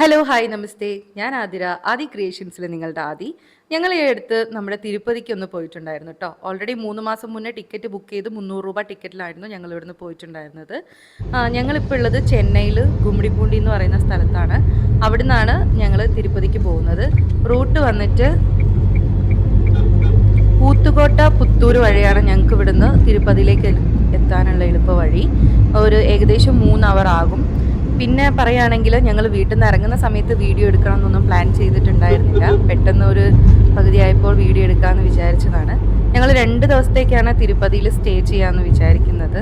Hello hi നമസ്തേ. ഞാൻ ആതിര ആദി ക്രിയേഷൻസിൽ നിങ്ങളുടെ ആദി. ഞങ്ങൾ ഈ അടുത്ത് നമ്മുടെ തിരുപ്പതിക്ക് ഒന്ന് പോയിട്ടുണ്ടായിരുന്നു കേട്ടോ ഓൾറെഡി മൂന്ന് മാസം മുന്നേ ടിക്കറ്റ് ബുക്ക് ചെയ്ത് മുന്നൂറ് രൂപ ടിക്കറ്റിലായിരുന്നു ഞങ്ങൾ ഇവിടുന്ന് പോയിട്ടുണ്ടായിരുന്നത് ഞങ്ങളിപ്പോൾ ഉള്ളത് ചെന്നൈയിൽ ഗുമ്മിടിപ്പൂണ്ടി എന്ന് പറയുന്ന സ്ഥലത്താണ്. അവിടെ നിന്നാണ് ഞങ്ങൾ തിരുപ്പതിക്ക് പോകുന്നത്. റൂട്ട് വന്നിട്ട് കൂത്തുകോട്ട പുത്തൂർ വഴിയാണ് ഞങ്ങൾക്ക് ഇവിടുന്ന് തിരുപ്പതിയിലേക്ക് എത്താനുള്ള എളുപ്പ വഴി. ഒരു ഏകദേശം മൂന്ന് അവർ ആകും. പിന്നെ പറയുകയാണെങ്കിൽ ഞങ്ങൾ വീട്ടിൽ നിന്ന് ഇറങ്ങുന്ന സമയത്ത് വീഡിയോ എടുക്കണം എന്നൊന്നും പ്ലാൻ ചെയ്തിട്ടുണ്ടായിരുന്നില്ല. പെട്ടെന്ന് ഒരു പകുതിയായപ്പോൾ വീഡിയോ എടുക്കാമെന്ന് വിചാരിച്ചതാണ്. ഞങ്ങൾ രണ്ട് ദിവസത്തേക്കാണ് തിരുപ്പതിയിൽ സ്റ്റേ ചെയ്യാമെന്ന് വിചാരിക്കുന്നത്.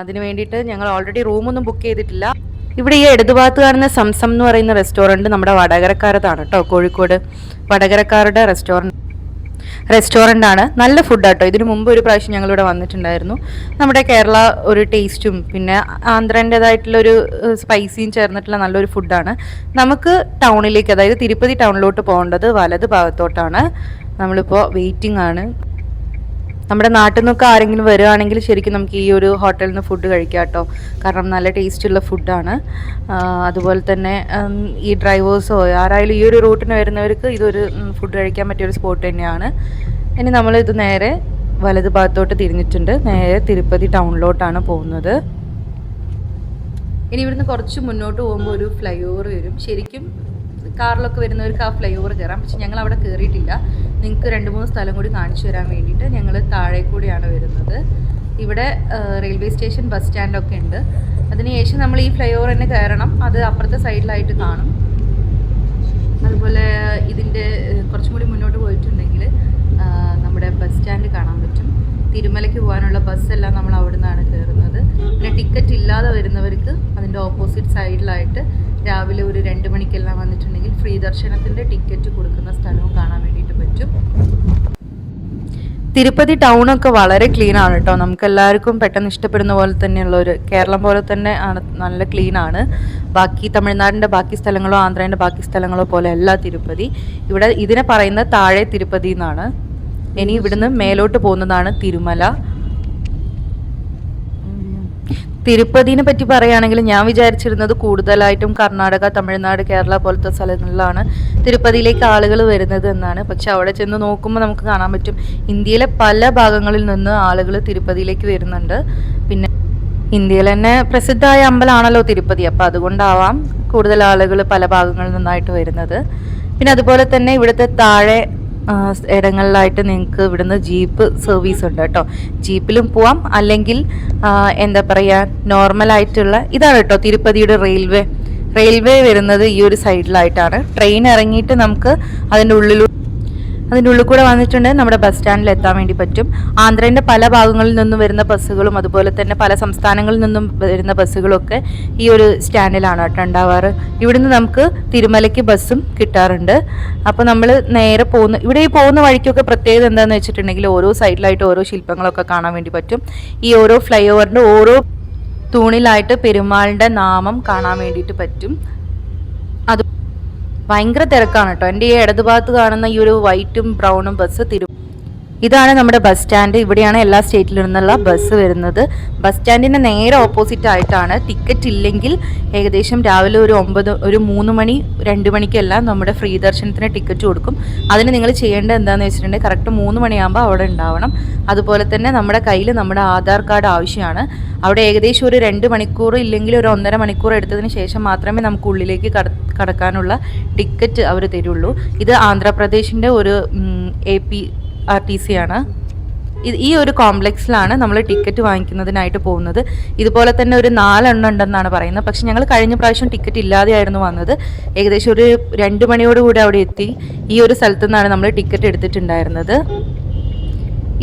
അതിന് വേണ്ടിയിട്ട് ഞങ്ങൾ ഓൾറെഡി റൂമൊന്നും ബുക്ക് ചെയ്തിട്ടില്ല. ഇവിടെ ഈ ഇടതുഭാഗത്ത് കാണുന്ന സംസം എന്ന് പറയുന്ന റെസ്റ്റോറന്റ് നമ്മുടെ വടകരക്കാരതാണ് കേട്ടോ. കോഴിക്കോട് വടകരക്കാരുടെ റെസ്റ്റോറന്റ് റെസ്റ്റോറന്റ് ആണ് നല്ല ഫുഡ് ആട്ടോ ഇതിനു മുമ്പ് ഒരു പ്രാവശ്യം ഞങ്ങളിവിടെ വന്നിട്ടുണ്ടായിരുന്നു. നമ്മുടെ കേരള ഒരു ടേസ്റ്റും പിന്നെ ആന്ധ്രന്റെതായിട്ടുള്ളൊരു സ്പൈസിയും ചേർന്നിട്ടുള്ള നല്ലൊരു ഫുഡാണ്. നമുക്ക് ടൗണിലേക്ക് അതായത് തിരുപ്പതി ടൗണിലോട്ട് പോകേണ്ടത് വലത് ഭാഗത്തോട്ടാണ്. നമ്മളിപ്പോൾ വെയിറ്റിംഗ് ആണ്. നമ്മുടെ നാട്ടിൽ നിന്നൊക്കെ ആരെങ്കിലും വരുവാണെങ്കിൽ ശരിക്കും നമുക്ക് ഈ ഒരു ഹോട്ടലിൽ നിന്ന് ഫുഡ് കഴിക്കാം കേട്ടോ. കാരണം നല്ല ടേസ്റ്റുള്ള ഫുഡാണ് അതുപോലെ തന്നെ ഈ ഡ്രൈവേഴ്സോ ആരായാലും ഈ ഒരു റൂട്ടിന് വരുന്നവർക്ക് ഇതൊരു ഫുഡ് കഴിക്കാൻ പറ്റിയ ഒരു സ്പോട്ട് തന്നെയാണ്. ഇനി നമ്മൾ ഇത് നേരെ വലത് ഭാഗത്തോട്ട് തിരിഞ്ഞിട്ടുണ്ട്. നേരെ തിരുപ്പതി ടൗണിലോട്ടാണ് പോകുന്നത്. ഇനി ഇവിടുന്ന് കുറച്ച് മുന്നോട്ട് പോകുമ്പോൾ ഒരു ഫ്ലൈ ഓവർ വരും. ശരിക്കും കാറിലൊക്കെ വരുന്നവർക്ക് ആ ഫ്ലൈ ഓവർ കയറാം പക്ഷെ ഞങ്ങൾ അവിടെ കയറിയിട്ടില്ല നിങ്ങൾക്ക് രണ്ട് മൂന്ന് സ്ഥലം കൂടി കാണിച്ചു തരാൻ വേണ്ടിയിട്ട് ഞങ്ങൾ താഴെ കൂടിയാണ് വരുന്നത്. ഇവിടെ റെയിൽവേ സ്റ്റേഷൻ ബസ് സ്റ്റാൻഡൊക്കെ ഉണ്ട്. അതിനുശേഷം നമ്മൾ ഈ ഫ്ലൈ ഓവർ തന്നെ കയറണം. അത് അപ്പുറത്തെ സൈഡിലായിട്ട് കാണും. അതുപോലെ ഇതിന്റെ കുറച്ചും കൂടി മുന്നോട്ട് പോയിട്ടുണ്ടെങ്കിൽ നമ്മുടെ ബസ് സ്റ്റാൻഡ് കാണാൻ പറ്റും. തിരുമലയ്ക്ക് പോകാനുള്ള ബസ്സെല്ലാം നമ്മൾ അവിടെ നിന്നാണ് കയറുന്നത്. പിന്നെ ടിക്കറ്റ് ഇല്ലാതെ വരുന്നവർക്ക് അതിന്റെ ഓപ്പോസിറ്റ് സൈഡിലായിട്ട് രാവിലെ ഒരു രണ്ട് മണിക്കെല്ലാം വന്നിട്ടുണ്ടെങ്കിൽ ഫ്രീ ദർശനത്തിന്റെ ടിക്കറ്റ് കൊടുക്കുന്ന സ്ഥലവും കാണാൻ വേണ്ടിയിട്ട് പറ്റും. തിരുപ്പതി ടൗണൊക്കെ വളരെ ക്ലീൻ ആണ് കേട്ടോ. നമുക്ക് എല്ലാവർക്കും പെട്ടെന്ന് ഇഷ്ടപ്പെടുന്ന പോലെ തന്നെയുള്ള ഒരു കേരളം പോലെ തന്നെ ആണ് നല്ല ക്ലീൻ ആണ്. ബാക്കി തമിഴ്നാടിന്റെ ബാക്കി സ്ഥലങ്ങളോ ആന്ധ്രേന്റെ ബാക്കി സ്ഥലങ്ങളോ പോലെ അല്ല തിരുപ്പതി. ഇവിടെ ഇതിനെ പറയുന്ന താഴെ തിരുപ്പതി എന്നാണ്. ഇനി ഇവിടുന്ന് മേലോട്ട് പോകുന്നതാണ് തിരുമല. തിരുപ്പതിനെ പറ്റി പറയുകയാണെങ്കിൽ ഞാൻ വിചാരിച്ചിരുന്നത് കൂടുതലായിട്ടും കർണാടക തമിഴ്നാട് കേരള പോലത്തെ സ്ഥലങ്ങളിലാണ് തിരുപ്പതിയിലേക്ക് ആളുകൾ വരുന്നത് എന്നാണ്. പക്ഷെ അവിടെ ചെന്ന് നോക്കുമ്പോൾ നമുക്ക് കാണാൻ പറ്റും ഇന്ത്യയിലെ പല ഭാഗങ്ങളിൽ നിന്ന് ആളുകൾ തിരുപ്പതിയിലേക്ക് വരുന്നുണ്ട്. പിന്നെ ഇന്ത്യയിൽ തന്നെ പ്രസിദ്ധമായ അമ്പലമാണല്ലോ തിരുപ്പതി. അപ്പോൾ അതുകൊണ്ടാവാം കൂടുതൽ ആളുകൾ പല ഭാഗങ്ങളിൽ നിന്നായിട്ട് വരുന്നത്. പിന്നെ അതുപോലെ തന്നെ ഇവിടുത്തെ താഴെ ഇടങ്ങളിലായിട്ട് നിങ്ങൾക്ക് ഇവിടുന്ന് ജീപ്പ് സർവീസ് ഉണ്ട് കേട്ടോ. ജീപ്പിലും പോവാം. അല്ലെങ്കിൽ എന്താ പറയുക നോർമലായിട്ടുള്ള ഇതാണ് കേട്ടോ തിരുപ്പതിയുടെ റെയിൽവേ റെയിൽവേ വരുന്നത് ഈ ഒരു സൈഡിലായിട്ടാണ് ട്രെയിൻ ഇറങ്ങിയിട്ട് നമുക്ക് അതിന്റെ ഉള്ളിൽ അതിന്റെ ഉള്ളിൽ കൂടെ വന്നിട്ടുണ്ടെങ്കിൽ നമ്മുടെ ബസ് സ്റ്റാൻഡിൽ എത്താൻ വേണ്ടി പറ്റും. ആന്ധ്രേന്റെ പല ഭാഗങ്ങളിൽ നിന്നും വരുന്ന ബസ്സുകളും അതുപോലെ തന്നെ പല സംസ്ഥാനങ്ങളിൽ നിന്നും വരുന്ന ബസ്സുകളൊക്കെ ഈ ഒരു സ്റ്റാൻഡിലാണ് കേട്ടോ ഉണ്ടാവാറ്. ഇവിടുന്ന് നമുക്ക് തിരുമലയ്ക്ക് ബസ്സും കിട്ടാറുണ്ട്. അപ്പോൾ നമ്മൾ നേരെ പോകുന്ന ഇവിടെ ഈ പോകുന്ന വഴിക്കൊക്കെ പ്രത്യേകത എന്താണെന്ന് വെച്ചിട്ടുണ്ടെങ്കിൽ ഓരോ സൈഡിലായിട്ട് ഓരോ ശില്പങ്ങളൊക്കെ കാണാൻ വേണ്ടി പറ്റും. ഈ ഓരോ ഫ്ലൈ ഓവറിന്റെ ഓരോ തൂണിലായിട്ട് പെരുമാളിന്റെ നാമം കാണാൻ വേണ്ടിയിട്ട് പറ്റും. അത് ഭയങ്കര തിരക്കാണ് കേട്ടോ. എന്റെ ഈ ഇടതുഭാഗത്ത് കാണുന്ന ഈ ഒരു വൈറ്റും ബ്രൗണും ബസ് തിരു ഇതാണ് നമ്മുടെ ബസ് സ്റ്റാൻഡ് ഇവിടെയാണ് എല്ലാ സ്റ്റേറ്റിൽ നിന്നുള്ള ബസ് വരുന്നത്. ബസ് സ്റ്റാൻഡിന്റെ നേരെ ഓപ്പോസിറ്റ് ആയിട്ടാണ് ടിക്കറ്റ് ഇല്ലെങ്കിൽ ഏകദേശം രാവിലെ ഒരു ഒമ്പത് ഒരു മൂന്ന് മണി രണ്ട് മണിക്കെല്ലാം നമ്മുടെ ഫ്രീ ദർശനത്തിന് ടിക്കറ്റ് കൊടുക്കും. അതിന് നിങ്ങൾ ചെയ്യേണ്ടത് എന്താണെന്ന് വെച്ചിട്ടുണ്ടെങ്കിൽ കറക്റ്റ് മൂന്ന് മണിയാകുമ്പോൾ അവിടെ ഉണ്ടാവണം. അതുപോലെ തന്നെ നമ്മുടെ കയ്യിൽ നമ്മുടെ ആധാർ കാർഡ് ആവശ്യമാണ്. അവിടെ ഏകദേശം ഒരു രണ്ട് മണിക്കൂർ ഇല്ലെങ്കിൽ ഒരു ഒന്നര മണിക്കൂർ എടുത്തതിന് ശേഷം മാത്രമേ നമുക്ക് ഉള്ളിലേക്ക് കട കടക്കാനുള്ള ടിക്കറ്റ് അവർ തരുള്ളൂ. ഇത് ആന്ധ്രാപ്രദേശിന്റെ ഒരു A P R T C ആണ്. ഈ ഒരു കോംപ്ലക്സിലാണ് നമ്മൾ ടിക്കറ്റ് വാങ്ങിക്കുന്നതിനായിട്ട് പോകുന്നത്. ഇതുപോലെ തന്നെ ഒരു നാലെണ്ണം ഉണ്ടെന്നാണ് പറയുന്നത്. പക്ഷെ ഞങ്ങൾ കഴിഞ്ഞ പ്രാവശ്യം ടിക്കറ്റ് ഇല്ലാതെയായിരുന്നു വന്നത്. ഏകദേശം ഒരു രണ്ട് മണിയോടുകൂടി അവിടെ എത്തി. ഈ ഒരു സ്ഥലത്തു നിന്നാണ് നമ്മൾ ടിക്കറ്റ് എടുത്തിട്ടുണ്ടായിരുന്നത്.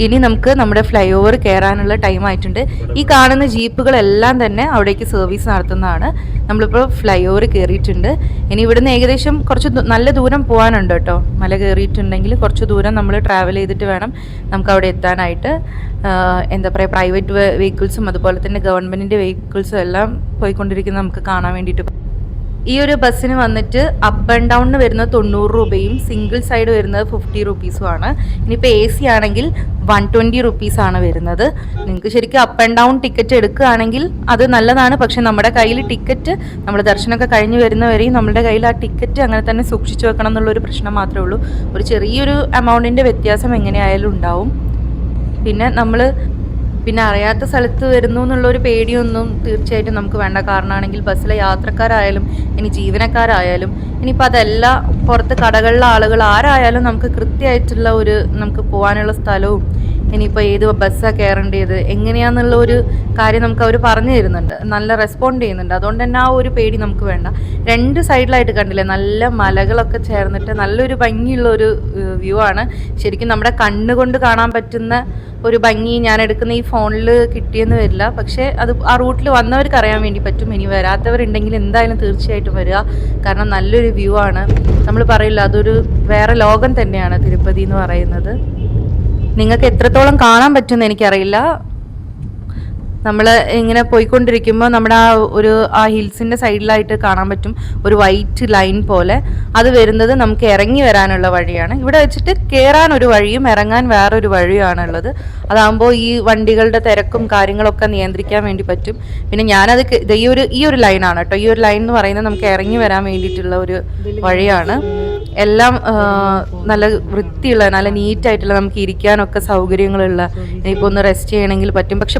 ഇനി നമുക്ക് നമ്മുടെ ഫ്ലൈ ഓവർ കയറാനുള്ള ടൈം ആയിട്ടുണ്ട്. ഈ കാണുന്ന ജീപ്പുകളെല്ലാം തന്നെ അവിടേക്ക് സർവീസ് നടത്തുന്നതാണ്. നമ്മളിപ്പോൾ ഫ്ലൈ ഓവർ കയറിയിട്ടുണ്ട് ഇനി ഇവിടുന്ന് ഏകദേശം കുറച്ച് നല്ല ദൂരം പോകാനുണ്ട് കേട്ടോ. മല കയറിയിട്ടുണ്ടെങ്കിൽ കുറച്ച് ദൂരം നമ്മൾ ട്രാവൽ ചെയ്തിട്ട് വേണം നമുക്ക് അവിടെ എത്താനായിട്ട്. എന്താ പറയുക പ്രൈവറ്റ് വെഹിക്കിൾസും അതുപോലെ തന്നെ ഗവൺമെന്റിന്റെ വെഹിക്കിൾസും എല്ലാം പോയിക്കൊണ്ടിരിക്കുന്നത് നമുക്ക് കാണാൻ വേണ്ടിയിട്ട് ഈ ഒരു ബസ്സിന് വന്നിട്ട് അപ്പ് ആൻഡ് ഡൗണിന് വരുന്നത് തൊണ്ണൂറ് രൂപയും സിംഗിൾ സൈഡ് വരുന്നത് ഫിഫ്റ്റി റുപ്പീസും ആണ്. ഇനിയിപ്പോൾ എ സി ആണെങ്കിൽ വൺ ട്വന്റി റുപ്പീസാണ് വരുന്നത്. നിങ്ങൾക്ക് ശരിക്കും അപ്പ് ആൻഡ് ഡൗൺ ടിക്കറ്റ് എടുക്കുകയാണെങ്കിൽ അത് നല്ലതാണ്. പക്ഷെ നമ്മുടെ കയ്യിൽ ടിക്കറ്റ് നമ്മൾ ദർശനമൊക്കെ കഴിഞ്ഞ് വരുന്നവരെയും നമ്മുടെ കയ്യിൽ ആ ടിക്കറ്റ് അങ്ങനെ തന്നെ സൂക്ഷിച്ചു വെക്കണം എന്നുള്ളൊരു പ്രശ്നം മാത്രമേ ഉള്ളൂ. ഒരു ചെറിയൊരു എമൗണ്ടിന്റെ വ്യത്യാസം എങ്ങനെയായാലും ഉണ്ടാവും. പിന്നെ നമ്മൾ പിന്നെ അറിയാത്ത സ്ഥലത്ത് വരുന്നു എന്നുള്ളൊരു പേടിയൊന്നും തീർച്ചയായിട്ടും നമുക്ക് വേണ്ട. കാരണമാണെങ്കിൽ ബസ്സിലെ യാത്രക്കാരായാലും ഇനി ജീവനക്കാരായാലും ഇനിയിപ്പോൾ അതല്ല പുറത്ത് കടകളിലെ ആളുകൾ ആരായാലും നമുക്ക് കൃത്യമായിട്ടുള്ള ഒരു നമുക്ക് പോകാനുള്ള സ്ഥലവും ഇനിയിപ്പോൾ ഏത് ബസ്സാണ് കയറേണ്ടത് എങ്ങനെയാന്നുള്ള ഒരു കാര്യം നമുക്ക് അവർ പറഞ്ഞു തരുന്നുണ്ട്. നല്ല റെസ്പോണ്ട് ചെയ്യുന്നുണ്ട്. അതുകൊണ്ട് തന്നെ ആ ഒരു പേടി നമുക്ക് വേണ്ട. രണ്ട് സൈഡിലായിട്ട് കണ്ടില്ലേ നല്ല മലകളൊക്കെ ചേർന്നിട്ട് നല്ലൊരു ഭംഗിയുള്ള ഒരു വ്യൂ ആണ്. ശരിക്കും നമ്മുടെ കണ്ണുകൊണ്ട് കാണാൻ പറ്റുന്ന ഒരു ഭംഗി ഞാൻ എടുക്കുന്ന ഈ ഫോണിൽ കിട്ടിയെന്ന് വരില്ല. പക്ഷേ അത് ആ റൂട്ടിൽ വന്നവർക്ക് അറിയാൻ വേണ്ടി പറ്റും ഇനി വരാത്തവരുണ്ടെങ്കിൽ എന്തായാലും തീർച്ചയായിട്ടും വരിക. കാരണം നല്ലൊരു വ്യൂ ആണ്. നമ്മൾ പറയില്ല അതൊരു വേറെ ലോകം തന്നെയാണ് തിരുപ്പതി എന്ന് പറയുന്നത്. നിങ്ങൾക്ക് എത്രത്തോളം കാണാൻ പറ്റുമെന്ന് എനിക്കറിയില്ല. നമ്മൾ ഇങ്ങനെ പോയിക്കൊണ്ടിരിക്കുമ്പോൾ നമ്മുടെ ആ ഒരു ആ ഹിൽസിന്റെ സൈഡിലായിട്ട് കാണാൻ പറ്റും ഒരു വൈറ്റ് ലൈൻ പോലെ. അത് വരുന്നത് നമുക്ക് ഇറങ്ങി വരാനുള്ള വഴിയാണ്. ഇവിടെ വെച്ചിട്ട് കയറാൻ ഒരു വഴിയും ഇറങ്ങാൻ വേറൊരു വഴിയാണുള്ളത്. അതാകുമ്പോൾ ഈ വണ്ടികളുടെ തിരക്കും കാര്യങ്ങളൊക്കെ നിയന്ത്രിക്കാൻ വേണ്ടി പറ്റും. പിന്നെ ഞാനത് ഈ ഒരു ഈ ഒരു ലൈനാണ് കേട്ടോ. ഈ ഒരു ലൈൻ എന്ന് പറയുന്നത് നമുക്ക് ഇറങ്ങി വരാൻ വേണ്ടിയിട്ടുള്ള ഒരു വഴിയാണ്. എല്ലാം നല്ല വൃത്തിയുള്ള നല്ല നീറ്റായിട്ടുള്ള നമുക്ക് ഇരിക്കാനൊക്കെ സൗകര്യങ്ങളുള്ള ഇനിയിപ്പോൾ ഒന്ന് റെസ്റ്റ് ചെയ്യണമെങ്കിൽ പറ്റും. പക്ഷെ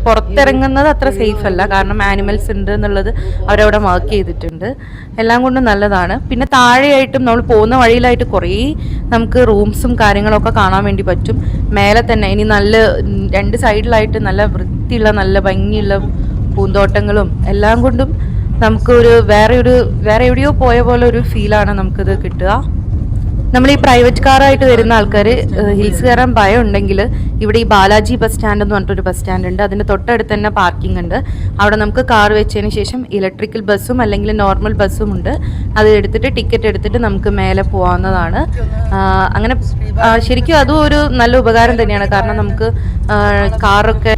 പുറത്തിറങ്ങുന്നത് അത്ര സേഫ് അല്ല. കാരണം ആനിമൽസ് ഉണ്ട് എന്നുള്ളത് അവരവിടെ മാർക്ക് ചെയ്തിട്ടുണ്ട്. എല്ലാം കൊണ്ടും നല്ലതാണ്. പിന്നെ താഴെയായിട്ടും നമ്മൾ പോകുന്ന വഴിയിലായിട്ട് കുറേ നമുക്ക് റൂംസും കാര്യങ്ങളൊക്കെ കാണാൻ വേണ്ടി പറ്റും. മേലെ തന്നെ ഇനി നല്ല രണ്ട് സൈഡിലായിട്ട് നല്ല വൃത്തിയുള്ള നല്ല ഭംഗിയുള്ള പൂന്തോട്ടങ്ങളും എല്ലാം കൊണ്ടും നമുക്കൊരു വേറെ ഒരു വേറെ എവിടെയോ പോയ പോലെ ഒരു ഫീലാണ് നമുക്കിത് കിട്ടുക. നമ്മൾ ഈ പ്രൈവറ്റ് കാറായിട്ട് വരുന്ന ആൾക്കാർ ഹിൽസ് കയറാൻ ഭയം ഉണ്ടെങ്കിൽ ഇവിടെ ഈ ബാലാജി ബസ് സ്റ്റാൻഡ് എന്ന് പറഞ്ഞിട്ടൊരു ബസ് സ്റ്റാൻഡ് ഉണ്ട്. അതിന്റെ തൊട്ടടുത്ത് തന്നെ പാർക്കിംഗ് ഉണ്ട്. അവിടെ നമുക്ക് കാർ വെച്ചതിന് ശേഷം ഇലക്ട്രിക്കൽ ബസ്സും അല്ലെങ്കിൽ നോർമൽ ബസ്സും ഉണ്ട്. അത് എടുത്തിട്ട് ടിക്കറ്റ് എടുത്തിട്ട് നമുക്ക് മേലെ പോകാവുന്നതാണ് അങ്ങനെ ശരിക്കും അതും ഒരു നല്ല ഉപകാരം തന്നെയാണ്. കാരണം നമുക്ക് കാറൊക്കെ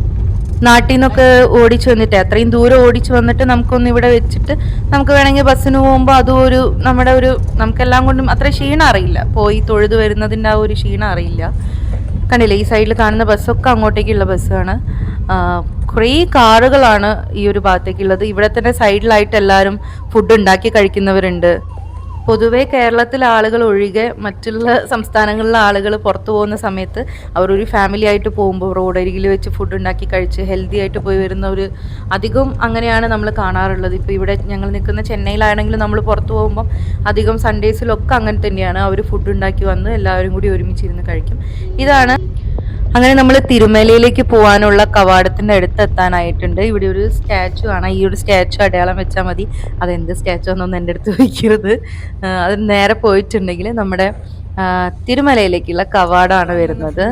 നാട്ടിൽ നിന്നൊക്കെ ഓടിച്ചു വന്നിട്ട് അത്രയും ദൂരം ഓടിച്ചു വന്നിട്ട് നമുക്കൊന്ന് ഇവിടെ വെച്ചിട്ട് നമുക്ക് വേണമെങ്കിൽ ബസ്സിന് പോകുമ്പോൾ അതും ഒരു നമ്മുടെ ഒരു നമുക്കെല്ലാം കൊണ്ടും അത്ര ക്ഷീണം അറിയില്ല. പോയി തൊഴുത് വരുന്നതിന്റെ ആ ഒരു ക്ഷീണം അറിയില്ല. കണ്ടില്ലേ ഈ സൈഡിൽ കാണുന്ന ബസ്സൊക്കെ അങ്ങോട്ടേക്കുള്ള ബസ്സാണ്. കുറേ കാറുകളാണ് ഈ ഒരു ഭാഗത്തേക്കുള്ളത്. ഇവിടെ തന്നെ സൈഡിലായിട്ട് എല്ലാവരും ഫുഡ് ഉണ്ടാക്കി കഴിക്കുന്നവരുണ്ട്. പൊതുവെ കേരളത്തിലെ ആളുകൾ ഒഴികെ മറ്റുള്ള സംസ്ഥാനങ്ങളിലെ ആളുകൾ പുറത്തു പോകുന്ന സമയത്ത് അവരൊരു ഫാമിലി ആയിട്ട് പോകുമ്പോൾ റോഡരികിൽ വെച്ച് ഫുഡ് ഉണ്ടാക്കി കഴിച്ച് ഹെൽത്തി ആയിട്ട് പോയി വരുന്ന ഒരു അധികം അങ്ങനെയാണ് നമ്മൾ കാണാറുള്ളത്. ഇപ്പോൾ ഇവിടെ ഞങ്ങൾ നിൽക്കുന്ന ചെന്നൈയിലാണെങ്കിലും നമ്മൾ പുറത്തു പോകുമ്പം അധികം സൺഡേസിലൊക്കെ അങ്ങനെ തന്നെയാണ്. അവർ ഫുഡ് ഉണ്ടാക്കി വന്ന് എല്ലാവരും കൂടി ഒരുമിച്ചിരുന്ന് കഴിക്കും. ഇതാണ് അങ്ങനെ നമ്മൾ തിരുമലയിലേക്ക് പോകാനുള്ള കവാടത്തിന്റെ അടുത്ത് എത്താനായിട്ടുണ്ട് ഇവിടെ ഒരു സ്റ്റാച്ചു ആണ്. ഈ ഒരു സ്റ്റാച്ചു അടയാളം വെച്ചാൽ മതി. അതെന്ത് സ്റ്റാച്ചു എന്നൊന്നും എന്റെ അടുത്ത് വയ്ക്കരുത് അത് നേരെ പോയിട്ടുണ്ടെങ്കിൽ നമ്മുടെ തിരുമലയിലേക്കുള്ള കവാടാണ് വരുന്നത്.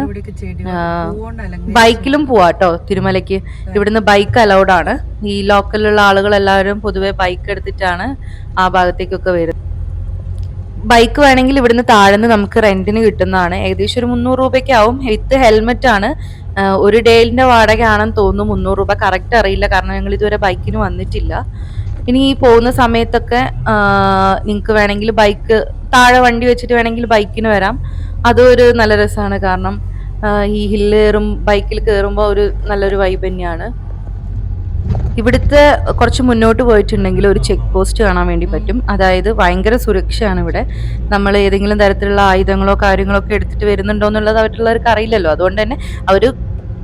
ബൈക്കിലും പോവാട്ടോ തിരുമലയ്ക്ക്. ഇവിടുന്ന് ബൈക്ക് അലൗഡ് ആണ് ഈ ലോക്കലിലുള്ള ആളുകൾ എല്ലാവരും പൊതുവെ ബൈക്ക് എടുത്തിട്ടാണ് ആ ഭാഗത്തേക്കൊക്കെ വരുന്നത്. ബൈക്ക് വേണമെങ്കിൽ ഇവിടുന്ന് താഴ്ന്ന് നമുക്ക് റെന്റിന് കിട്ടുന്നതാണ്. ഏകദേശം ഒരു മുന്നൂറ് രൂപയ്ക്ക് ആവും വിത്ത് ഹെൽമെറ്റ് ആണ് ഒരു ഡേലിന്റെ വാടക ആണെന്ന് തോന്നുന്നു മുന്നൂറ് രൂപ. കറക്റ്റ് അറിയില്ല. കാരണം ഞങ്ങൾ ഇതുവരെ ബൈക്കിന് വന്നിട്ടില്ല. ഇനി ഈ പോകുന്ന സമയത്തൊക്കെ നിങ്ങൾക്ക് വേണമെങ്കിൽ ബൈക്ക് താഴെ വണ്ടി വെച്ചിട്ട് വേണമെങ്കിൽ ബൈക്കിന് വരാം. അതും ഒരു നല്ല രസമാണ്. കാരണം ഈ ഹില്ല് കയറും ബൈക്കിൽ കയറുമ്പോൾ ഒരു നല്ലൊരു വൈബ് തന്നെയാണ്. ഇവിടുത്തെ കുറച്ച് മുന്നോട്ട് പോയിട്ടുണ്ടെങ്കിൽ ഒരു ചെക്ക് പോസ്റ്റ് കാണാൻ വേണ്ടി പറ്റും. അതായത് ഭയങ്കര സുരക്ഷയാണ് ഇവിടെ. നമ്മൾ ഏതെങ്കിലും തരത്തിലുള്ള ആയുധങ്ങളോ കാര്യങ്ങളോ ഒക്കെ എടുത്തിട്ട് വരുന്നുണ്ടോ എന്നുള്ളത് അവരുള്ളവർക്ക് അറിയില്ലല്ലോ. അതുകൊണ്ട് തന്നെ അവർ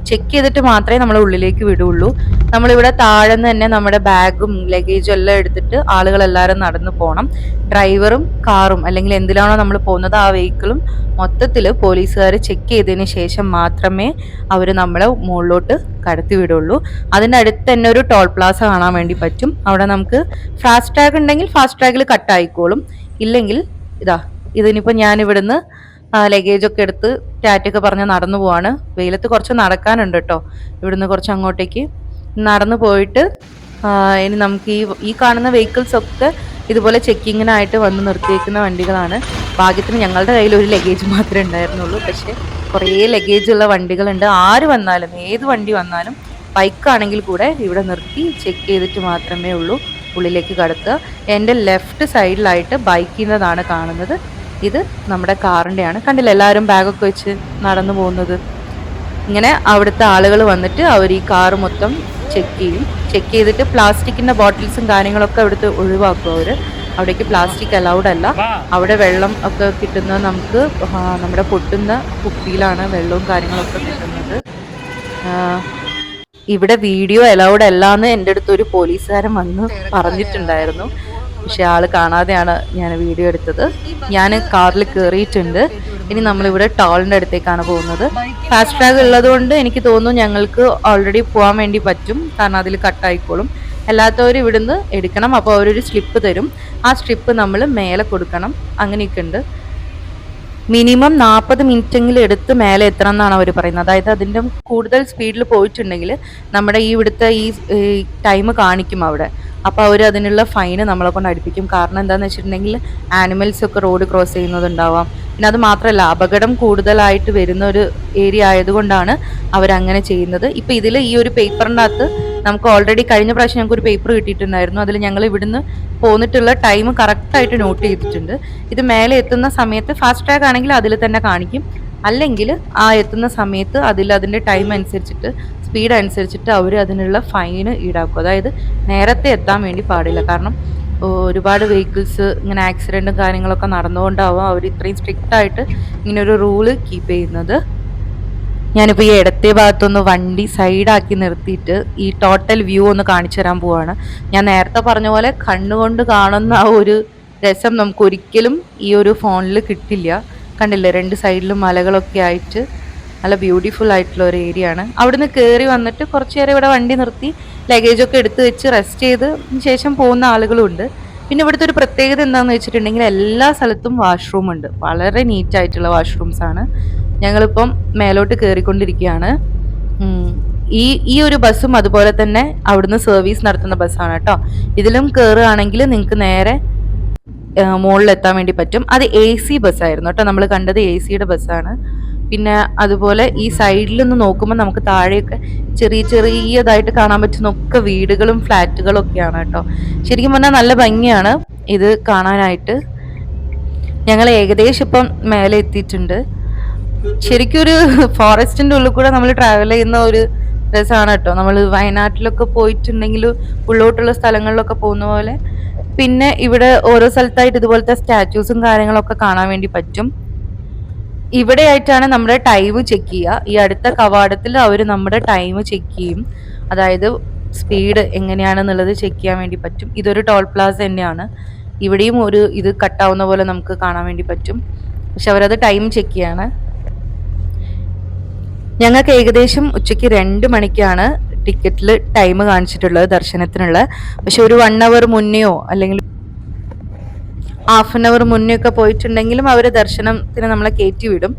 ചെക്ക് ചെയ്തിട്ട് മാത്രമേ നമ്മളെ ഉള്ളിലേക്ക് വിടുള്ളൂ. നമ്മളിവിടെ താഴെ നിന്ന് തന്നെ നമ്മുടെ ബാഗും ലഗേജും എല്ലാം എടുത്തിട്ട് ആളുകളെല്ലാവരും നടന്നു പോകണം ഡ്രൈവറും കാറും അല്ലെങ്കിൽ എന്തിലാണോ നമ്മൾ പോകുന്നത് ആ വെഹിക്കിളും മൊത്തത്തിൽ പോലീസുകാർ ചെക്ക് ചെയ്തതിന് ശേഷം മാത്രമേ അവർ നമ്മളെ മുകളിലോട്ട് കടത്തി വിടുള്ളൂ. അതിന്റെ അടുത്ത് തന്നെ ഒരു ടോൾ പ്ലാസ കാണാൻ വേണ്ടി പറ്റും. അവിടെ നമുക്ക് ഫാസ്റ്റ് ട്രാക്ക് ഉണ്ടെങ്കിൽ ഫാസ്റ്റ് ട്രാക്കിൽ കട്ടായിക്കോളും ഇല്ലെങ്കിൽ ഇതാ ഇതിനിപ്പോൾ ഞാൻ ഇവിടുന്ന് ലഗേജ് ഒക്കെ എടുത്ത് ടാറ്റൊക്കെ പറഞ്ഞ് നടന്നു പോവാണ്. വെയിലത്ത് കുറച്ച് നടക്കാനുണ്ട് കേട്ടോ ഇവിടുന്ന് കുറച്ച് അങ്ങോട്ടേക്ക് നടന്നു പോയിട്ട് ഇനി നമുക്ക് ഈ ഈ കാണുന്ന വെഹിക്കിൾസ് ഒക്കെ ഇതുപോലെ ചെക്കിങ്ങിനായിട്ട് വന്ന് നിർത്തിയിരിക്കുന്ന വണ്ടികളാണ്. ഭാഗ്യത്തിന് ഞങ്ങളുടെ കയ്യിൽ ഒരു ലഗേജ് മാത്രമേ ഉണ്ടായിരുന്നുള്ളൂ. പക്ഷേ കുറേ ലഗേജ് ഉള്ള വണ്ടികളുണ്ട്. ആര് വന്നാലും ഏത് വണ്ടി വന്നാലും ബൈക്കാണെങ്കിൽ കൂടെ ഇവിടെ നിർത്തി ചെക്ക് ചെയ്തിട്ട് മാത്രമേ ഉള്ളൂ. ഉള്ളിലേക്ക് കടത്തുക. എന്റെ ലെഫ്റ്റ് സൈഡിലായിട്ട് ബൈക്കിന്റെതാണ് കാണുന്നത്. ഇത് നമ്മുടെ കാറിന്റെയാണ്. കണ്ടില്ല എല്ലാവരും ബാഗൊക്കെ വെച്ച് നടന്നു പോകുന്നത്. ഇങ്ങനെ അവിടുത്തെ ആളുകൾ വന്നിട്ട് അവർ ഈ കാറ് മൊത്തം ചെക്ക് ചെയ്യും. ചെക്ക് ചെയ്തിട്ട് പ്ലാസ്റ്റിക്കിന്റെ ബോട്ടിൽസും കാര്യങ്ങളൊക്കെ അവിടുത്തെ ഒഴിവാക്കും അവർ അവിടേക്ക് പ്ലാസ്റ്റിക് അലൗഡ് അല്ല. അവിടെ വെള്ളം ഒക്കെ കിട്ടുന്നത് നമുക്ക് നമ്മുടെ പൊട്ടുന്ന കുപ്പിയിലാണ് വെള്ളവും കാര്യങ്ങളൊക്കെ കിട്ടുന്നത്. ഇവിടെ വീഡിയോ അലൗഡ് അല്ല എന്ന് എന്റെ അടുത്ത് ഒരു പോലീസുകാരൻ വന്ന് പറഞ്ഞിട്ടുണ്ടായിരുന്നു. പക്ഷെ ആൾ കാണാതെയാണ് ഞാൻ വീഡിയോ എടുത്തത്. ഞാൻ കാറിൽ കയറിയിട്ടുണ്ട് ഇനി നമ്മളിവിടെ ടോളിന്റെ അടുത്തേക്കാണ് പോകുന്നത്. ഫാസ്റ്റ് ടാഗ് ഉള്ളതുകൊണ്ട് എനിക്ക് തോന്നുന്നു ഞങ്ങൾക്ക് ഓൾറെഡി പോകാൻ വേണ്ടി പറ്റും. കാരണം അതിൽ കട്ടായിക്കോളും. അല്ലാത്തവർ ഇവിടുന്ന് എടുക്കണം. അപ്പോൾ അവരൊരു സ്ലിപ്പ് തരും. ആ സ്ലിപ്പ് നമ്മൾ മേലെ കൊടുക്കണം. അങ്ങനെയൊക്കെ ഉണ്ട് മിനിമം നാൽപ്പത് മിനിറ്റെങ്കിലും എടുത്ത് മേലെ എത്തണം എന്നാണ് അവർ പറയുന്നത്. അതായത് അതിന്റെ കൂടുതൽ സ്പീഡിൽ പോയിട്ടുണ്ടെങ്കിൽ നമ്മുടെ ഈ ഇവിടുത്തെ ഈ ടൈം കാണിക്കും അവിടെ. അപ്പോൾ അവർ അതിനുള്ള ഫൈന് നമ്മളെ കൊണ്ട് അടുപ്പിക്കും. കാരണം എന്താണെന്ന് വെച്ചിട്ടുണ്ടെങ്കിൽ ആനിമൽസ് ഒക്കെ റോഡ് ക്രോസ് ചെയ്യുന്നതുണ്ടാവാം പിന്നെ അത് മാത്രമല്ല അപകടം കൂടുതലായിട്ട് വരുന്ന ഒരു ഏരിയ ആയതുകൊണ്ടാണ് അവരങ്ങനെ ചെയ്യുന്നത്. ഇപ്പം ഇതിൽ ഈ ഒരു പേപ്പറിന്റെ അകത്ത് നമുക്ക് ഓൾറെഡി കഴിഞ്ഞ പ്രാവശ്യം ഞങ്ങൾക്ക് ഒരു പേപ്പർ കിട്ടിയിട്ടുണ്ടായിരുന്നു. അതിൽ ഞങ്ങൾ ഇവിടുന്ന് പോന്നിട്ടുള്ള ടൈം കറക്റ്റായിട്ട് നോട്ട് ചെയ്തിട്ടുണ്ട്. ഇത് മേലെ എത്തുന്ന സമയത്ത് ഫാസ്റ്റ് ട്രാക്ക് ആണെങ്കിൽ അതിൽ തന്നെ കാണിക്കും. അല്ലെങ്കിൽ ആ എത്തുന്ന സമയത്ത് അതിൽ അതിന്റെ ടൈം അനുസരിച്ചിട്ട് സ്പീഡ് അനുസരിച്ചിട്ട് അവർ അതിനുള്ള ഫൈന് ഈടാക്കും. അതായത് നേരത്തെ എത്താൻ വേണ്ടി പാടില്ല. കാരണം ഒരുപാട് വെഹിക്കിൾസ് ഇങ്ങനെ ആക്സിഡന്റും കാര്യങ്ങളൊക്കെ നടന്നുകൊണ്ടാവും അവർ ഇത്രയും സ്ട്രിക്റ്റ് ആയിട്ട് ഇങ്ങനെ ഒരു റൂൾ കീപ്പ് ചെയ്യുന്നത്. ഞാനിപ്പോൾ ഈ ഇടത്തെ ഭാഗത്തൊന്ന് വണ്ടി സൈഡാക്കി നിർത്തിയിട്ട് ഈ ടോട്ടൽ വ്യൂ ഒന്ന് കാണിച്ചു തരാൻ പോവാണ്. ഞാൻ നേരത്തെ പറഞ്ഞ പോലെ കണ്ണുകൊണ്ട് കാണുന്ന ആ ഒരു രസം നമുക്ക് ഒരിക്കലും ഈ ഒരു ഫോണിൽ കിട്ടില്ല. കണ്ടില്ലേ? രണ്ട് സൈഡിലും മലകളൊക്കെ ആയിട്ട് നല്ല ബ്യൂട്ടിഫുൾ ആയിട്ടുള്ള ഒരു ഏരിയ ആണ്. അവിടുന്ന് കയറി വന്നിട്ട് കുറച്ച് നേരം ഇവിടെ വണ്ടി നിർത്തി. ലഗേജ് ഒക്കെ എടുത്ത് വെച്ച് റെസ്റ്റ് ചെയ്ത് ശേഷം പോകുന്ന ആളുകളുണ്ട്. പിന്നെ ഇവിടുത്തെ ഒരു പ്രത്യേകത എന്താണെന്ന് വെച്ചിട്ടുണ്ടെങ്കിൽ എല്ലാ സ്ഥലത്തും വാഷ്റൂം ഉണ്ട്. വളരെ നീറ്റ് ആയിട്ടുള്ള വാഷ്റൂംസ് ആണ്. ഞങ്ങളിപ്പം മേലോട്ട് കയറിക്കൊണ്ടിരിക്കുകയാണ് ഈ ഈ ഒരു ബസ്സും അതുപോലെ തന്നെ അവിടുന്ന് സർവീസ് നടത്തുന്ന ബസ്സാണ് കേട്ടോ. ഇതിലും കയറുകയാണെങ്കിൽ നിങ്ങൾക്ക് നേരെ മുകളിലെത്താൻ വേണ്ടി പറ്റും. അത് എ സി ബസ്സായിരുന്നു കേട്ടോ. നമ്മൾ കണ്ടത് എ സിയുടെ ബസ്സാണ് പിന്നെ അതുപോലെ ഈ സൈഡിൽ നിന്ന് നോക്കുമ്പോൾ നമുക്ക് താഴെയൊക്കെ ചെറിയ ചെറിയതായിട്ട് കാണാൻ പറ്റുന്ന ഒക്കെ വീടുകളും ഫ്ലാറ്റുകളും ഒക്കെയാണ് കേട്ടോ. ശരിക്കും പറഞ്ഞാൽ നല്ല ഭംഗിയാണ് ഇത് കാണാനായിട്ട്. ഞങ്ങൾ ഏകദേശം ഇപ്പം മേലെ എത്തിയിട്ടുണ്ട്. ശരിക്കും ഒരു ഫോറസ്റ്റിന്റെ ഉള്ളിൽ കൂടെ നമ്മൾ ട്രാവൽ ചെയ്യുന്ന ഒരു രസമാണ് കേട്ടോ. നമ്മൾ വയനാട്ടിലൊക്കെ പോയിട്ടുണ്ടെങ്കിൽ ഉള്ളോട്ടുള്ള സ്ഥലങ്ങളിലൊക്കെ പോകുന്ന പോലെ. പിന്നെ ഇവിടെ ഓരോ സ്ഥലത്തായിട്ട് ഇതുപോലത്തെ സ്റ്റാച്യൂസും കാര്യങ്ങളൊക്കെ കാണാൻ വേണ്ടി പറ്റും. ഇവിടെ ആയിട്ടാണ് നമ്മുടെ ടൈം ചെക്ക് ചെയ്യുക. ഈ അടുത്ത കവാടത്തിൽ അവർ നമ്മുടെ ടൈം ചെക്ക് ചെയ്യും. അതായത് സ്പീഡ് എങ്ങനെയാണെന്നുള്ളത് ചെക്ക് ചെയ്യാൻ വേണ്ടി പറ്റും. ഇതൊരു ടോൾ പ്ലാസ തന്നെയാണ്. ഇവിടെയും ഒരു ഇത് കട്ടാവുന്ന പോലെ നമുക്ക് കാണാൻ വേണ്ടി പറ്റും. പക്ഷെ അവരത് ടൈം ചെക്ക് ചെയ്യാണ്. ഞങ്ങൾക്ക് ഏകദേശം ഉച്ചയ്ക്ക് രണ്ട് മണിക്കാണ് ടിക്കറ്റിൽ ടൈം കാണിച്ചിട്ടുള്ളത് ദർശനത്തിനുള്ള. പക്ഷെ ഒരു വൺ അവർ മുന്നെയോ അല്ലെങ്കിൽ ഹാഫ് ആൻ അവർ മുന്നേ ഒക്കെ പോയിട്ടുണ്ടെങ്കിലും അവർ ദർശനത്തിന് നമ്മളെ കയറ്റി വിടും.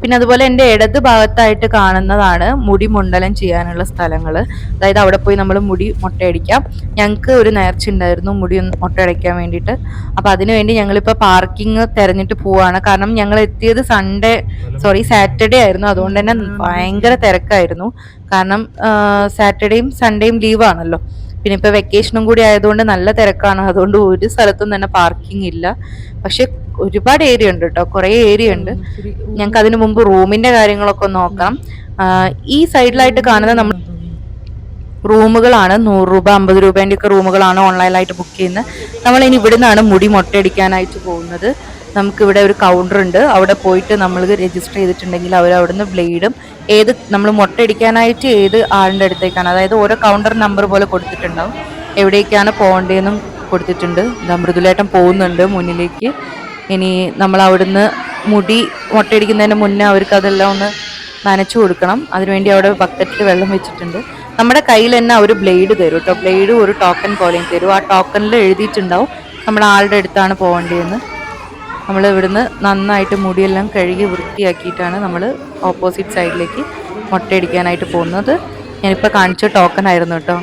പിന്നെ അതുപോലെ എന്റെ ഇടത് ഭാഗത്തായിട്ട് കാണുന്നതാണ് മുടി മുണ്ടലം ചെയ്യാനുള്ള സ്ഥലങ്ങൾ അതായത് അവിടെ പോയി നമ്മൾ മുടി മുട്ടയടിക്കാം. ഞങ്ങൾക്ക് ഒരു നേർച്ച ഉണ്ടായിരുന്നു മുടി ഒന്ന് മുട്ടയടിക്കാൻ വേണ്ടിയിട്ട്. അപ്പം അതിനുവേണ്ടി ഞങ്ങളിപ്പോൾ പാർക്കിംഗ് തിരഞ്ഞിട്ട് പോവാണ്. കാരണം ഞങ്ങൾ എത്തിയത് സൺഡേ സോറി സാറ്റർഡേ ആയിരുന്നു. അതുകൊണ്ട് തന്നെ ഭയങ്കര തിരക്കായിരുന്നു. കാരണം സാറ്റർഡേയും സൺഡേയും ലീവാണല്ലോ. പിന്നെ ഇപ്പോൾ വെക്കേഷനും കൂടി ആയതുകൊണ്ട് നല്ല തിരക്കാണ്. അതുകൊണ്ട് ഒരു സ്ഥലത്തും തന്നെ പാർക്കിംഗ് ഇല്ല. പക്ഷെ ഒരുപാട് ഏരിയ ഉണ്ട് കേട്ടോ കുറേ ഏരിയ ഉണ്ട്. ഞങ്ങൾക്ക് അതിനു മുമ്പ് റൂമിന്റെ കാര്യങ്ങളൊക്കെ നോക്കാം ഈ സൈഡിലായിട്ട് കാണുന്ന നമ്മൾ റൂമുകളാണ്. നൂറ് രൂപ അമ്പത് രൂപേന്റെ ഒക്കെ റൂമുകളാണ് ഓൺലൈനായിട്ട് ബുക്ക് ചെയ്യുന്നത്. നമ്മൾ ഇനി ഇവിടുന്നാണ് മുടി മുട്ടയടിക്കാനായിട്ട് പോകുന്നത്. നമുക്കിവിടെ ഒരു കൗണ്ടർ ഉണ്ട്. അവിടെ പോയിട്ട് നമ്മൾ രജിസ്റ്റർ ചെയ്തിട്ടുണ്ടെങ്കിൽ അവർ അവിടുന്ന് ബ്ലേഡും ഏത് നമ്മൾ മുട്ടയടിക്കാനായിട്ട് ഏത് ആളിന്റെ അടുത്തേക്കാണ്. അതായത് ഓരോ കൗണ്ടർ നമ്പർ പോലെ കൊടുത്തിട്ടുണ്ടാവും. എവിടേക്കാണ് പോകേണ്ടതെന്നും കൊടുത്തിട്ടുണ്ട്. മൃദുലേട്ടൻ പോകുന്നുണ്ട് മുന്നിലേക്ക്. ഇനി നമ്മൾ അവിടുന്ന് മുടി മുട്ടയടിക്കുന്നതിന് മുന്നേ അവർക്ക് അതെല്ലാം ഒന്ന് നനച്ചു കൊടുക്കണം. അതിനുവേണ്ടി അവിടെ ബക്കറ്റിൽ വെള്ളം വെച്ചിട്ടുണ്ട്. നമ്മുടെ കയ്യിൽ തന്നെ ഒരു ബ്ലേഡ് തരും കേട്ടോ ബ്ലേഡ് ഒരു ടോക്കൺ പോലെയും തരും. ആ ടോക്കണിൽ എഴുതിയിട്ടുണ്ടാവും നമ്മുടെ ആളുടെ അടുത്താണ് പോകേണ്ടതെന്ന്. നമ്മൾ ഇവിടുന്ന് നന്നായിട്ട് മുടിയെല്ലാം കഴുകി വൃത്തിയാക്കിയിട്ടാണ് നമ്മൾ ഓപ്പോസിറ്റ് സൈഡിലേക്ക് മുട്ടയടിക്കാനായിട്ട് പോകുന്നത്. ഞാനിപ്പോൾ കാണിച്ച ടോക്കൺ ആയിരുന്നു കേട്ടോ.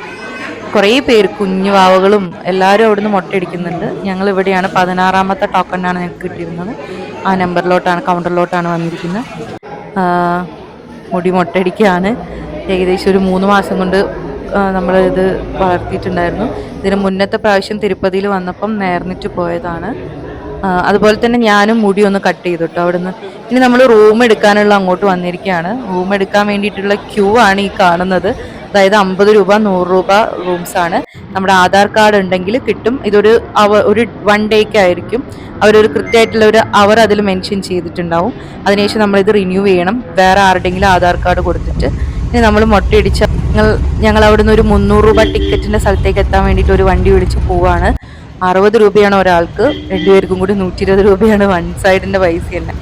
കുറേ പേര് കുഞ്ഞു വാവകളും എല്ലാവരും അവിടുന്ന് മുട്ടയടിക്കുന്നുണ്ട്. ഞങ്ങൾ ഇവിടെയാണ് പതിനാറാമത്തെ ടോക്കണാണ് ഞങ്ങൾക്ക് കിട്ടിയിരുന്നത്. ആ നമ്പറിലോട്ടാണ് കൗണ്ടറിലോട്ടാണ് വന്നിരിക്കുന്നത്. മുടി മുട്ടയടിക്കുകയാണ് ഏകദേശം ഒരു മൂന്ന് മാസം കൊണ്ട് നമ്മൾ ഇത് വളർത്തിയിട്ടുണ്ടായിരുന്നു. ഇതിന് മുന്നത്തെ പ്രാവശ്യം തിരുപ്പതിയിൽ വന്നപ്പം നേർന്നിട്ട് പോയതാണ്. അതുപോലെ തന്നെ ഞാനും മുടി ഒന്ന് കട്ട് ചെയ്തു കേട്ടോ അവിടുന്ന് ഇനി നമ്മൾ റൂം എടുക്കാനുള്ള അങ്ങോട്ട് വന്നിരിക്കുകയാണ്. റൂം എടുക്കാൻ വേണ്ടിയിട്ടുള്ള ക്യൂ ആണ് ഈ കാണുന്നത്. അതായത് അമ്പത് രൂപ നൂറ് രൂപ റൂംസ് ആണ്. നമ്മുടെ ആധാർ കാർഡ് ഉണ്ടെങ്കിൽ കിട്ടും. ഇതൊരു അവർ ഒരു വൺ ഡേക്ക് ആയിരിക്കും. അവരൊരു കൃത്യമായിട്ടുള്ള ഒരു അവർ അതിൽ മെൻഷൻ ചെയ്തിട്ടുണ്ടാവും. അതിനുശേഷം നമ്മളിത് റിന്യൂ ചെയ്യണം. വേറെ ആരുടെങ്കിലും ആധാർ കാർഡ് കൊടുത്തിട്ട്. ഇനി നമ്മൾ മുട്ടയിടിച്ച ഞങ്ങൾ ഞങ്ങൾ അവിടുന്ന് ഒരു മുന്നൂറ് രൂപ ടിക്കറ്റിന്റെ സ്ഥലത്തേക്ക് എത്താൻ വേണ്ടിയിട്ട് ഒരു വണ്ടി വിളിച്ച് പോവാണ്. അറുപത് രൂപയാണ് ഒരാൾക്ക് രണ്ടുപേർക്കും കൂടി നൂറ്റി ഇരുപത് രൂപയാണ് വൺ സൈഡിന്റെ പൈസ തന്നെ.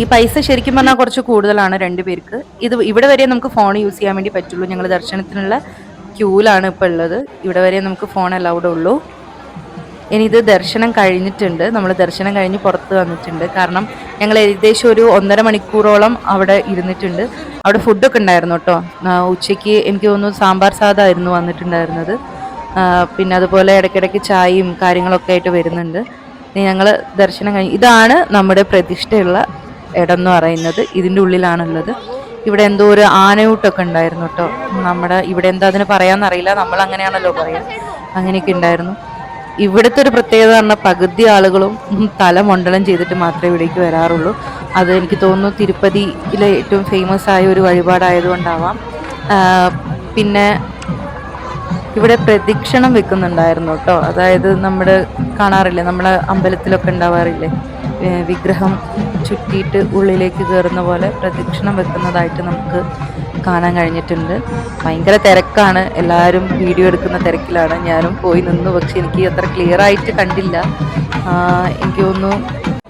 ഈ പൈസ ശരിക്കും പറഞ്ഞാൽ കുറച്ച് കൂടുതലാണ് രണ്ടുപേർക്ക് ഇത് ഇവിടെ വരെ നമുക്ക് ഫോൺ യൂസ് ചെയ്യാൻ വേണ്ടി പറ്റുള്ളൂ. ഞങ്ങൾ ദർശനത്തിനുള്ള ക്യൂലാണ് ഇപ്പോൾ ഉള്ളത്. ഇവിടെ വരെ നമുക്ക് ഫോൺ അലൗഡ് ഉള്ളൂ. ഇനി ഇത് ദർശനം കഴിഞ്ഞിട്ടുണ്ട്. നമ്മൾ ദർശനം കഴിഞ്ഞ് പുറത്ത് വന്നിട്ടുണ്ട്. കാരണം ഞങ്ങൾ ഏകദേശം ഒരു ഒന്നര മണിക്കൂറോളം അവിടെ ഇരുന്നിട്ടുണ്ട്. അവിടെ ഫുഡൊക്കെ ഉണ്ടായിരുന്നു കേട്ടോ. ഉച്ചയ്ക്ക് എനിക്ക് തോന്നുന്നു സാമ്പാർ സാധമായിരുന്നു വന്നിട്ടുണ്ടായിരുന്നത്. പിന്നെ അതുപോലെ ഇടയ്ക്കിടയ്ക്ക് ചായയും കാര്യങ്ങളൊക്കെ ആയിട്ട് വരുന്നുണ്ട്. ഞങ്ങൾ ദർശനം കഴിഞ്ഞ് ഇതാണ് നമ്മുടെ പ്രതിഷ്ഠയുള്ള ഇടം എന്ന് പറയുന്നത്. ഇതിന്റെ ഉള്ളിലാണുള്ളത്. ഇവിടെ എന്തോ ഒരു ആനയൂട്ടൊക്കെ ഉണ്ടായിരുന്നു കേട്ടോ. നമ്മുടെ ഇവിടെ എന്താ അതിന് പറയാമെന്നറിയില്ല നമ്മൾ അങ്ങനെയാണല്ലോ പറയാം അങ്ങനെയൊക്കെ ഉണ്ടായിരുന്നു. ഇവിടുത്തെ ഒരു പ്രത്യേകത പറഞ്ഞ പകുതി ആളുകളും തല മണ്ഡലം ചെയ്തിട്ട് മാത്രമേ ഇവിടേക്ക് വരാറുള്ളൂ. അത് എനിക്ക് തോന്നുന്നു തിരുപ്പതിയിലെ ഏറ്റവും ഫേമസ് ആയ ഒരു വഴിപാടായതുകൊണ്ടാവാം. പിന്നെ ഇവിടെ പ്രദക്ഷിണം വെക്കുന്നുണ്ടായിരുന്നു കേട്ടോ. അതായത് നമ്മൾ കാണാറില്ലേ നമ്മളെ അമ്പലത്തിലൊക്കെ ഉണ്ടാവാറില്ലേ വിഗ്രഹം ചുറ്റിയിട്ട് ഉള്ളിലേക്ക് കയറുന്ന പോലെ പ്രദക്ഷിണം വെക്കുന്നതായിട്ട് നമുക്ക് കാണാൻ കഴിഞ്ഞിട്ടുണ്ട്. ഭയങ്കര തിരക്കാണ്. എല്ലാവരും വീഡിയോ എടുക്കുന്ന തിരക്കിലാണ്. ഞാനും പോയി നിന്നു. പക്ഷെ എനിക്ക് അത്ര ക്ലിയർ ആയിട്ട് കണ്ടില്ല. എനിക്ക് തോന്നുന്നു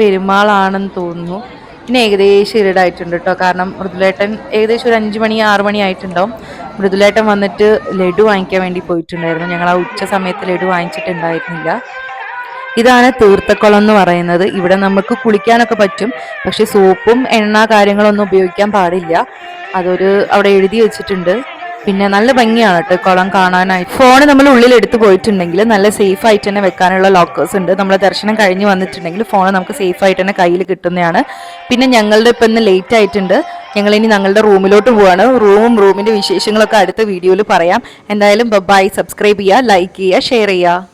പെരുമാളാണെന്ന് തോന്നുന്നു. പിന്നെ ഏകദേശം ഇരുടായിട്ടുണ്ട് കേട്ടോ. കാരണം മൃദുലേട്ടൻ ഏകദേശം ഒരു അഞ്ച് മണി ആറ് മണി ആയിട്ടുണ്ടാവും. മൃദുലേട്ടൻ വന്നിട്ട് ലഡു വാങ്ങിക്കാൻ വേണ്ടി പോയിട്ടുണ്ടായിരുന്നു. ഞങ്ങൾ ആ ഉച്ച സമയത്ത് ലഡു വാങ്ങിച്ചിട്ടുണ്ടായിരുന്നില്ല. ഇതാണ് തീർത്ഥക്കുളം എന്ന് പറയുന്നത്. ഇവിടെ നമുക്ക് കുളിക്കാനൊക്കെ പറ്റും. പക്ഷെ സോപ്പും എണ്ണ കാര്യങ്ങളൊന്നും ഉപയോഗിക്കാൻ പാടില്ല. അതൊരു അവിടെ എഴുതി വെച്ചിട്ടുണ്ട്. പിന്നെ നല്ല ഭംഗിയാണ് കേട്ടോ കുളം കാണാനായിട്ട് ഫോൺ നമ്മൾ ഉള്ളിൽ എടുത്ത് പോയിട്ടുണ്ടെങ്കിൽ നല്ല സേഫ് ആയിട്ട് തന്നെ വെക്കാനുള്ള ലോക്കേഴ്സ് ഉണ്ട്. നമ്മൾ ദർശനം കഴിഞ്ഞ് വന്നിട്ടുണ്ടെങ്കിൽ ഫോൺ നമുക്ക് സേഫ് ആയിട്ട് തന്നെ കയ്യിൽ കിട്ടുന്നതാണ്. പിന്നെ ഞങ്ങളുടെ ഇപ്പം ഇന്ന് ലേറ്റ് ആയിട്ടുണ്ട്. ഞങ്ങൾ ഇനി ഞങ്ങളുടെ റൂമിലോട്ട് പോവാണ്. റൂമും റൂമിന്റെ വിശേഷങ്ങളൊക്കെ അടുത്ത വീഡിയോയിൽ പറയാം. എന്തായാലും ബൈ സബ്സ്ക്രൈബ് ചെയ്യുക ലൈക്ക് ചെയ്യുക ഷെയർ ചെയ്യുക.